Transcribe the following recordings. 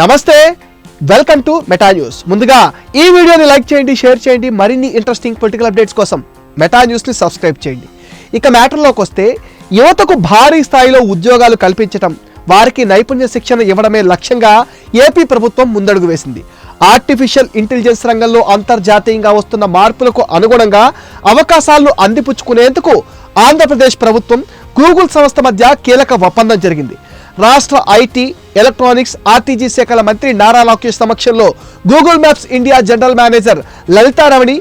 నమస్తే welcome to meta news. ముందుగా ఈ వీడియోని లైక్ చేయండి షేర్ చేయండి మరిన్ని ఇంట్రెస్టింగ్ పొలిటికల్ అప్డేట్స్ కోసం మెటా న్యూస్ని సబ్స్క్రైబ్ చేయండి. ఇక మ్యాటర్లోకి వస్తే యువతకు భారీ స్థాయిలో ఉద్యోగాలు కల్పించటం వారికి నైపుణ్య శిక్షణ ఇవ్వడమే లక్ష్యంగా ఏపీ ప్రభుత్వం ముందడుగు వేసింది. ఆర్టిఫిషియల్ ఇంటెలిజెన్స్ రంగంలో అంతర్జాతీయంగా వస్తున్న మార్పులకు అనుగుణంగా అవకాశాలను అందిపుచ్చుకునేందుకు ఆంధ్రప్రదేశ్ ప్రభుత్వం గూగుల్ సంస్థ మధ్య కీలక ఒప్పందం జరిగింది. రాష్ట్ర ఐటీ ఎలక్ట్రానిక్స్ ఆర్టీజీ శాఖల మంత్రి నారా లోకేష్ సమక్షంలో Google Maps India general manager Lalitaramani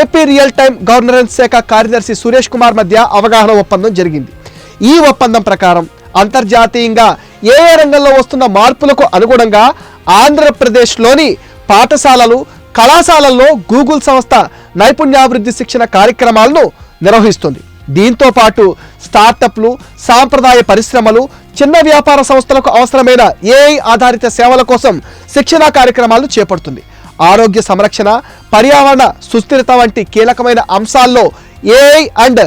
AP real time governance శాఖ కార్యదర్శి సురేష్ కుమార్ మధ్య అవగాహన ఒప్పందం జరిగింది. ఈ ఒప్పందం ప్రకారం అంతర్జాతీయంగా ఏ రంగంలో వస్తున్న మార్పులకు అనుగుణంగా ఆంధ్రప్రదేశ్లోని పాఠశాలలు కళాశాలల్లో గూగుల్ సంస్థ నైపుణ్యాభివృద్ధి శిక్షణ కార్యక్రమాలను నిర్వహిస్తుంది. దీంతో పాటు స్టార్టప్లు సాంప్రదాయ పరిశ్రమలు చిన్న వ్యాపార సంస్థలకు అవసరమైన ఏఐ ఆధారిత సేవల కోసం శిక్షణా కార్యక్రమాలు చేపడుతుంది. ఆరోగ్య సంరక్షణ పర్యావరణ సుస్థిరత వంటి కీలకమైన అంశాల్లో ఏఐ అండ్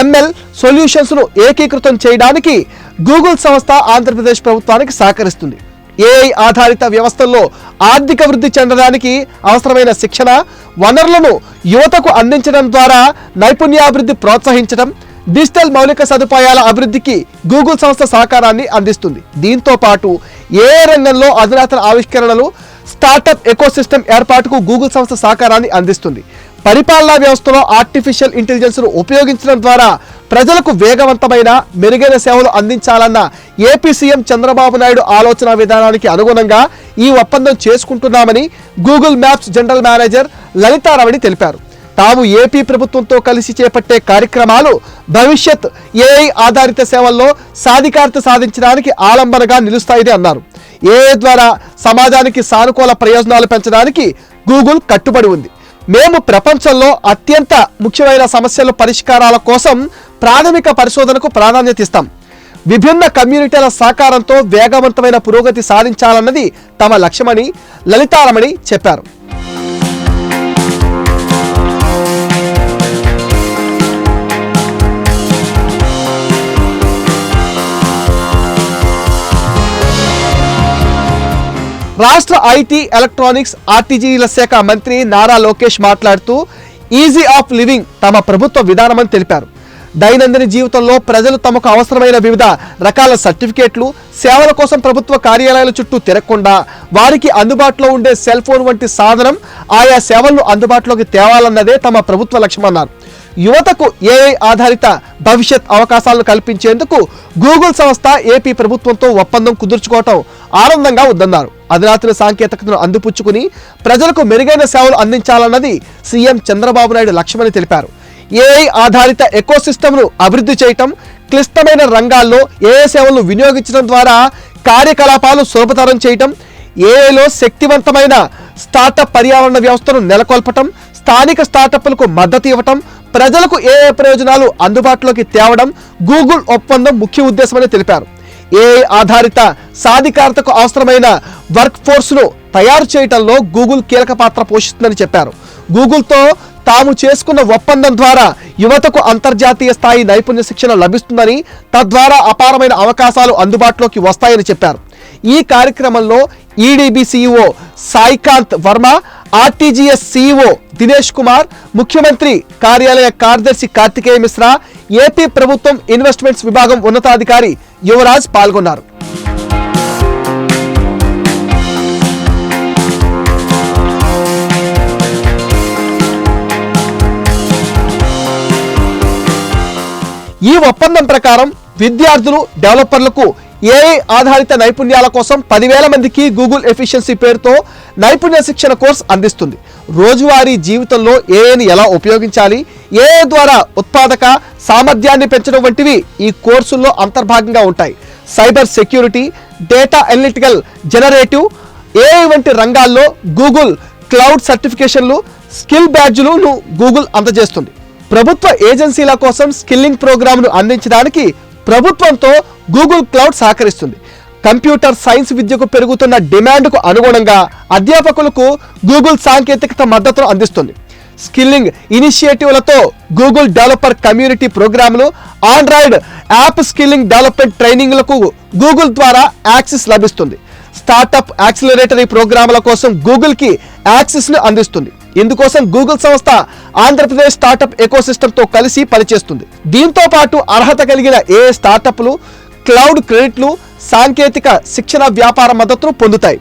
ఎంఎల్ సొల్యూషన్స్ను ఏకీకృతం చేయడానికి గూగుల్ సంస్థ ఆంధ్రప్రదేశ్ ప్రభుత్వానికి సహకరిస్తుంది. ఏఐ ఆధారిత వ్యవస్థల్లో ఆర్థిక వృద్ధి చెందడానికి అవసరమైన శిక్షణ వనరులను యువతకు అందించడం ద్వారా నైపుణ్యాభివృద్ధి ప్రోత్సహించడం డిజిటల్ మౌలిక సదుపాయాల అభివృద్ధికి గూగుల్ సంస్థ సహకారాన్ని అందిస్తుంది. దీంతో పాటు ఏ రంగంలో అధునాతన ఆవిష్కరణలు స్టార్టప్ ఎకోసిస్టమ్ ఏర్పాటుకు గూగుల్ సంస్థ సహకారాన్ని అందిస్తుంది. పరిపాలనా వ్యవస్థలో ఆర్టిఫిషియల్ ఇంటెలిజెన్స్ను ఉపయోగించడం ద్వారా ప్రజలకు వేగవంతమైన మెరుగైన సేవలు అందించాలన్న ఏపీ సీఎం చంద్రబాబు నాయుడు ఆలోచన విధానానికి అనుగుణంగా ఈ ఒప్పందం చేసుకుంటున్నామని Google Maps general manager Lalitaramani తెలిపారు. తాము ఏపీ ప్రభుత్వంతో కలిసి చేపట్టే కార్యక్రమాలు భవిష్యత్ ఏఐ ఆధారిత సేవల్లో సాధికారత సాధించడానికి ఆలంబనగా నిలుస్తాయని అన్నారు. ఏఐ ద్వారా సమాజానికి సానుకూల ప్రయోజనాలు పెంచడానికి గూగుల్ కట్టుబడి ఉంది. మేము ప్రపంచంలో అత్యంత ముఖ్యమైన సమస్యల పరిష్కారాల కోసం ప్రాథమిక పరిశోధనకు ప్రాధాన్యత ఇస్తాం. విభిన్న కమ్యూనిటీల సహకారంతో వేగవంతమైన పురోగతి సాధించాలన్నది తమ లక్ష్యమని లలితారమణి చెప్పారు. రాష్ట్ర ఐటీ ఎలక్ట్రానిక్స్ ఆర్టీజీల శాఖ మంత్రి నారా లోకేష్ మాట్లాడుతూ ఈజీ ఆఫ్ లివింగ్ తమ ప్రభుత్వ విధానమని తెలిపారు. దైనందిన జీవితంలో ప్రజలు తమకు అవసరమైన వివిధ రకాల సర్టిఫికేట్లు సేవల కోసం ప్రభుత్వ కార్యాలయాల చుట్టూ తిరగకుండా వారికి అందుబాటులో ఉండే సెల్ ఫోన్ వంటి సాధనం ఆయా సేవలను అందుబాటులోకి తేవాలన్నదే తమ ప్రభుత్వ లక్ష్యమన్నారు. యువతకు ఏఐ ఆధారిత భవిష్యత్ అవకాశాలను కల్పించేందుకు గూగుల్ సంస్థ ఏపీ ప్రభుత్వంతో ఒప్పందం కుదుర్చుకోవటం ఆనందంగా ఉందన్నారు. అధునాతన సాంకేతికతను అందిపుచ్చుకుని ప్రజలకు మెరుగైన సేవలు అందించాలన్నది సీఎం చంద్రబాబు నాయుడు లక్ష్యమని తెలిపారు. ఏఐ ఆధారిత ఎకోసిస్టమ్ను అభివృద్ధి చేయటం క్లిష్టమైన రంగాల్లో ఏఐ సేవలను వినియోగించడం ద్వారా కార్యకలాపాలు సులభతరం చేయటం ఏఐలో శక్తివంతమైన స్టార్టప్ పర్యావరణ వ్యవస్థను నెలకొల్పటం స్థానిక స్టార్టప్లకు మద్దతు ఇవ్వటం ప్రజలకు ఏ ప్రయోజనాలు అందుబాటులోకి తేవడం గూగుల్ ఒప్పందం ముఖ్య ఉద్దేశమని తెలిపారు. ఏఐ ఆధారిత సాధికారతకు అవసరమైన వర్క్ ఫోర్స్ను తయారు చేయటంలో గూగుల్ కీలక పాత్ర పోషిస్తుందని చెప్పారు. గూగుల్తో తాము చేసుకున్న ఒప్పందం ద్వారా యువతకు అంతర్జాతీయ స్థాయి నైపుణ్య శిక్షణ లభిస్తుందని తద్వారా అపారమైన అవకాశాలు అందుబాటులోకి వస్తాయని చెప్పారు. ఈ కార్యక్రమంలో EDB CEO Saikanth Varma RTGS CEO Dinesh Kumar ముఖ్యమంత్రి కార్యాలయ కార్యదర్శి కార్తికేయ మిశ్రా ఏపీ ప్రభుత్వం ఇన్వెస్ట్మెంట్స్ విభాగం ఉన్నతాధికారి యువరాజ్ పాల్గొన్నారు. ఈ ఒప్పందం ప్రకారం విద్యార్థులు డెవలపర్లకు ఏఐ ఆధారిత నైపుణ్యాల కోసం పదివేల మందికి గూగుల్ ఎఫిషియన్సీ పేరుతో నైపుణ్య శిక్షణ కోర్సు అందిస్తుంది. రోజువారీ జీవితంలో ఏఐని ఎలా ఉపయోగించాలి ఏఐ ద్వారా ఉత్పాదక సామర్థ్యాన్ని పెంచడం వంటివి ఈ కోర్సుల్లో అంతర్భాగంగా ఉంటాయి. Cyber security data analytical generative AI వంటి రంగాల్లో గూగుల్ క్లౌడ్ సర్టిఫికేషన్లు స్కిల్ బ్యాడ్జ్లను గూగుల్ అందజేస్తుంది. ప్రభుత్వ ఏజెన్సీల కోసం స్కిల్లింగ్ ప్రోగ్రామ్ను అందించడానికి ప్రభుత్వంతో గూగుల్ క్లౌడ్ సహకరిస్తుంది. కంప్యూటర్ సైన్స్ విద్యకు పెరుగుతున్న డిమాండ్కు అనుగుణంగా అధ్యాపకులకు గూగుల్ సాంకేతికత మద్దతును అందిస్తుంది. స్కిల్లింగ్ ఇనిషియేటివ్లతో గూగుల్ డెవలపర్ కమ్యూనిటీ ప్రోగ్రాంలు ఆండ్రాయిడ్ యాప్ స్కిల్లింగ్ డెవలప్మెంట్ ట్రైనింగ్లకు గూగుల్ ద్వారా యాక్సెస్ లభిస్తుంది. స్టార్టప్ యాక్సిలరేటరీ ప్రోగ్రాముల కోసం గూగుల్కి యాక్సెస్ను అందిస్తుంది. ఇందుకోసం గూగుల్ సంస్థ ఆంధ్రప్రదేశ్ స్టార్టప్ ఎకోసిస్టమ్తో కలిసి పనిచేస్తుంది. దీంతో పాటు అర్హత కలిగిన ఏ స్టార్టప్లు క్లౌడ్ క్రెడిట్లు సాంకేతిక శిక్షణ వ్యాపార మద్దతును పొందుతాయి.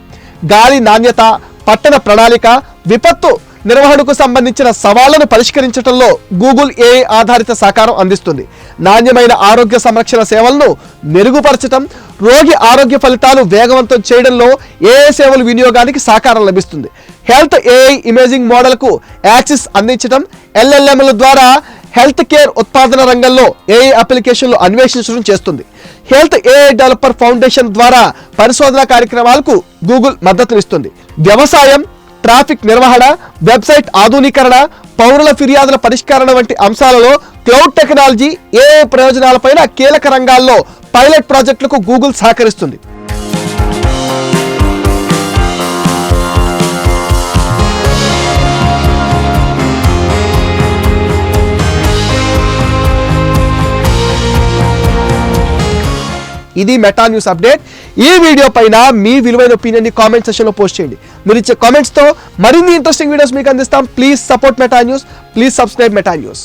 గాలి నాణ్యత పట్టణ ప్రణాళిక విపత్తు నిర్వహణకు సంబంధించిన సవాళ్ళను పరిష్కరించడంలో గూగుల్ ఏఐ ఆధారిత సహకారం అందిస్తుంది. నాణ్యమైన ఆరోగ్య సంరక్షణ సేవలను మెరుగుపరచడం రోగి ఆరోగ్య ఫలితాలు వేగవంతం చేయడంలో ఏఐ సేవల వినియోగానికి సహకారం లభిస్తుంది. హెల్త్ ఏఐ ఇమేజింగ్ మోడల్కు యాక్సిస్ అందించడం ఎల్ఎల్ఎంల ద్వారా హెల్త్ కేర్ ఉత్పాదన రంగంలో ఏఐ అప్లికేషన్లు అన్వేషించడం చేస్తుంది. హెల్త్ ఏఐ డెవలపర్ ఫౌండేషన్ ద్వారా పరిశోధన కార్యక్రమాలకు గూగుల్ మద్దతునిస్తుంది. వ్యవసాయం ట్రాఫిక్ నిర్వహణ వెబ్సైట్ ఆధునీకరణ పౌరుల ఫిర్యాదుల పరిష్కరణ వంటి అంశాలలో క్లౌడ్ టెక్నాలజీ ఏఐ ప్రయోజనాలపైన కీలక రంగాల్లో పైలట్ ప్రాజెక్టులకు గూగుల్ సహకరిస్తుంది. ఇది మెటా న్యూస్ అప్డేట్ ఈ వీడియో పైన మీ విలువైన ఒపీనియన్ని కామెంట్ సెషన్లో లో పోస్ట్ చేయండి. మీరు ఇచ్చే కామెంట్స్తో మరిన్ని ఇంట్రెస్టింగ్ వీడియోస్ మీకు అందిస్తాం. Please support Meta news please subscribe Meta news